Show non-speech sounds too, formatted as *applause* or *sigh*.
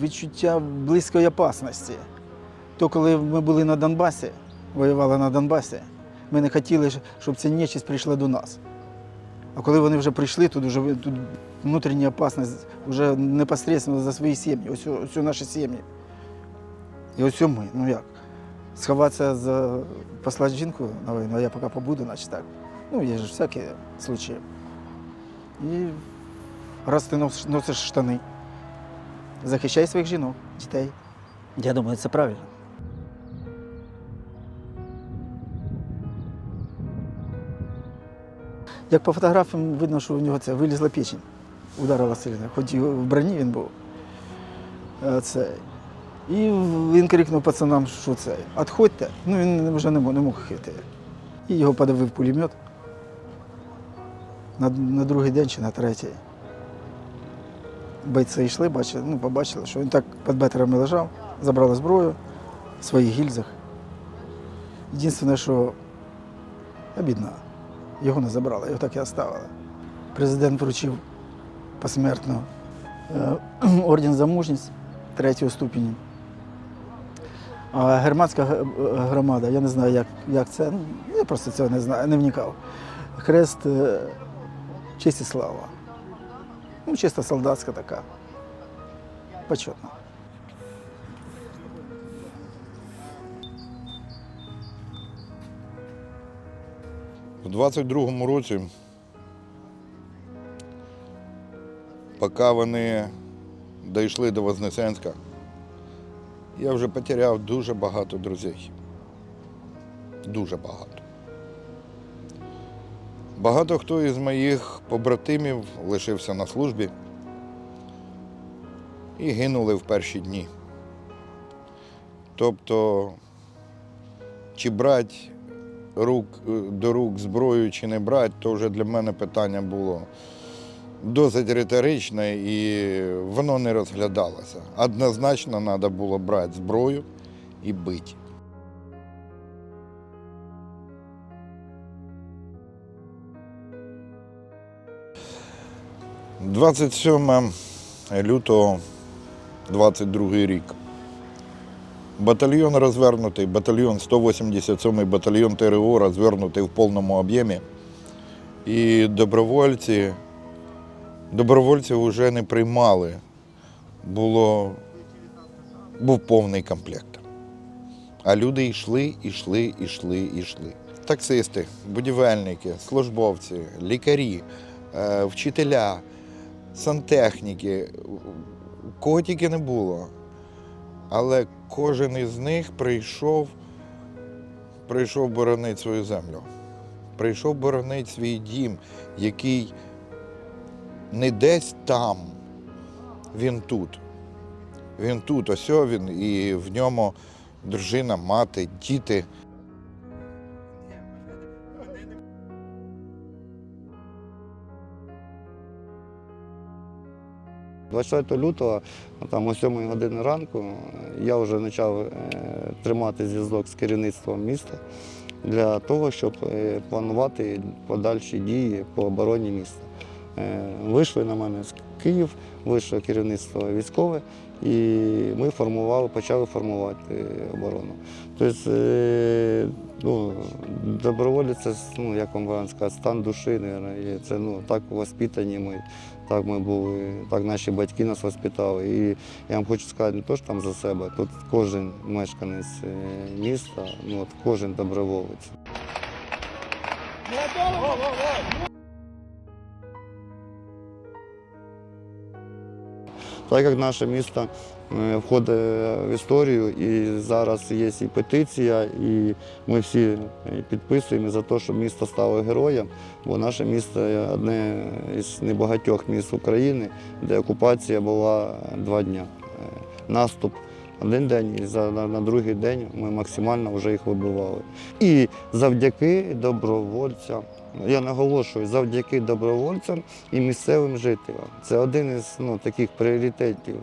Відчуття близької опасності. То коли ми були на Донбасі, воювали на Донбасі, ми не хотіли, щоб ця нечисть прийшла до нас. А коли вони вже прийшли, тут вже тут внутрішня опасність вже непосередньо за свої сім'ї, ось, ось наші сім'ї. І ось ми, ну як? Сховатися за послати жінку на війну, а я поки побуду, значить так. Ну, є ж всякі случаї. І раз ти носиш штани, захищай своїх жінок, дітей. Я думаю, це правильно. Як по фотографіям видно, що у нього це вилізла печень. Ударила сильно, хоч і в броні він був. Це. І він крикнув пацанам, що це. Отходьте. Ну він вже не мог, не мог хити. І його подавив пулемет. На, на другий день чи на третій. Бойці йшли, бачили, ну, побачили, що він так під бетерами лежав, забрали зброю в своїх гільзах. Єдине, що обідно, його не забрали, його так і оставили. Президент вручив посмертно е, *clears throat* орден за мужність третього ступені. А германська громада, я не знаю, як, як це, ну, я просто цього не знаю, не вникав. Хрест е, честь і слава. Ну, чисто солдатська така. Почетна. У 22-му році, поки вони дійшли до Вознесенська, я вже потеряв дуже багато друзей. Дуже багато. Багато хто із моїх побратимів лишився на службі і гинули в перші дні. Тобто, чи брати рук, до рук зброю чи не брати, то вже для мене питання було досить риторичне і воно не розглядалося. Однозначно треба було брати зброю і бити. – 27 лютого 22 рік. Батальйон розвернутий, батальйон 187 батальйон ТРО розвернутий в повному об'ємі. І добровольці, добровольців вже не приймали. Було, був повний комплект. А люди йшли, йшли, йшли, йшли. Таксисти, будівельники, службовці, лікарі, е, вчителя, сантехніки, кого тільки не було. Але кожен із них прийшов, прийшов боронити свою землю. Прийшов боронити свій дім, який не десь там, він тут. Він тут, ось він, і в ньому дружина, мати, діти. – 24 лютого, там о 7 години ранку, я вже почав е, тримати зв'язок з керівництвом міста для того, щоб е, планувати подальші дії по обороні міста. Е, Вийшли на мене з Київ, вийшло керівництво військове, і ми формували, почали формувати оборону. Тобто, е, ну, доброволець це, ну, як вам правильно сказати, стан душі, мабуть, це ну, так воспитані ми. Так ми були, так наші батьки нас воспитали. І я вам хочу сказати не то, що там за себе, тут кожен мешканець е, міста, ну, от кожен доброволець. Так як наше місто е, входить в історію, і зараз є і петиція, і ми всі е, підписуємо за те, щоб місто стало героєм, бо наше місто одне із небагатьох міст України, де окупація була два дні. Е, Наступ один день, і за, на, на другий день ми максимально вже їх вибивали. І завдяки добровольцям, я наголошую, завдяки добровольцям і місцевим жителям. Це один із ну, таких пріоритетів.